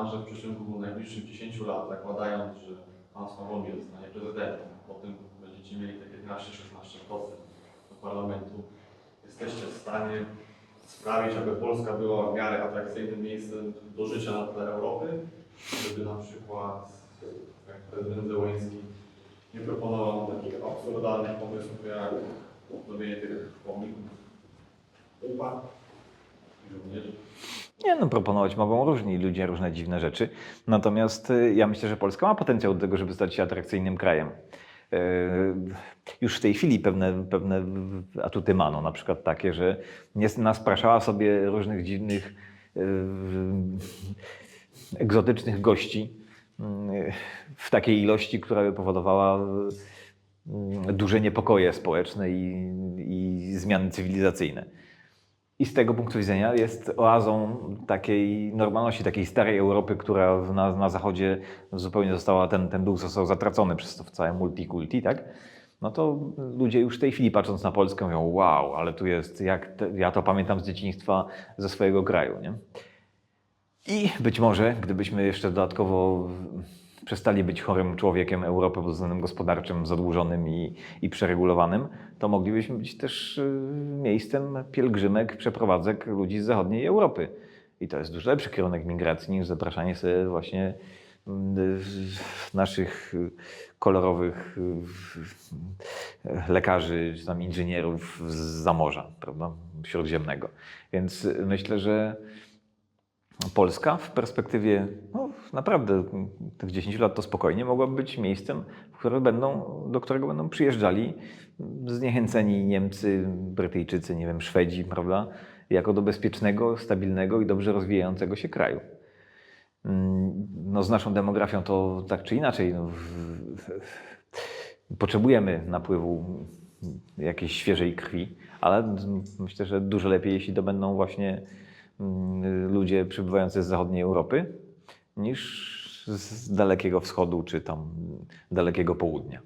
Pan, że w przeciągu najbliższych 10 lat, zakładając, że Pan Sławomir zostanie prezydentem, potem będziecie mieli te 15-16% do parlamentu, jesteście w stanie sprawić, aby Polska była w miarę atrakcyjnym miejscem do życia na tle Europy, żeby na przykład jak prezydent Zełański nie proponował takich absurdalnych pomysłów jak zrobienie tych pomników. Upa Nie, no proponować mogą różni ludzie różne dziwne rzeczy. Natomiast y, ja myślę, że Polska ma potencjał do tego, żeby stać się atrakcyjnym krajem. Y, Już w tej chwili pewne, pewne atuty ma, no, na przykład takie, że naspraszała sobie różnych dziwnych, y, egzotycznych gości w takiej ilości, która by powodowała duże niepokoje społeczne i, i zmiany cywilizacyjne. I z tego punktu widzenia jest oazą takiej normalności, takiej starej Europy, która na, na zachodzie zupełnie została, ten, ten duch został zatracony przez to całe multikulti, tak? No to ludzie już w tej chwili patrząc na Polskę mówią, wow, ale tu jest, jak te, ja to pamiętam z dzieciństwa ze swojego kraju, nie? I być może, gdybyśmy jeszcze dodatkowo przestali być chorym człowiekiem Europy pod względem gospodarczym, zadłużonym i, i przeregulowanym, to moglibyśmy być też y, miejscem pielgrzymek, przeprowadzek ludzi z zachodniej Europy. I to jest dużo lepszy kierunek migracji niż zapraszanie sobie właśnie y, naszych y, kolorowych y, lekarzy czy tam inżynierów z zamorza, prawda, śródziemnego. Więc myślę, że Polska w perspektywie no, naprawdę tych 10 lat to spokojnie mogłaby być miejscem, będą, do którego będą przyjeżdżali zniechęceni Niemcy, Brytyjczycy, nie wiem, Szwedzi, prawda? Jako do bezpiecznego, stabilnego i dobrze rozwijającego się kraju. Mm, No, z naszą demografią to tak czy inaczej. No, w, w, potrzebujemy napływu jakiejś świeżej krwi, ale myślę, że dużo lepiej, jeśli to będą właśnie mm, ludzie przybywający z zachodniej Europy niż z dalekiego wschodu czy tam dalekiego południa.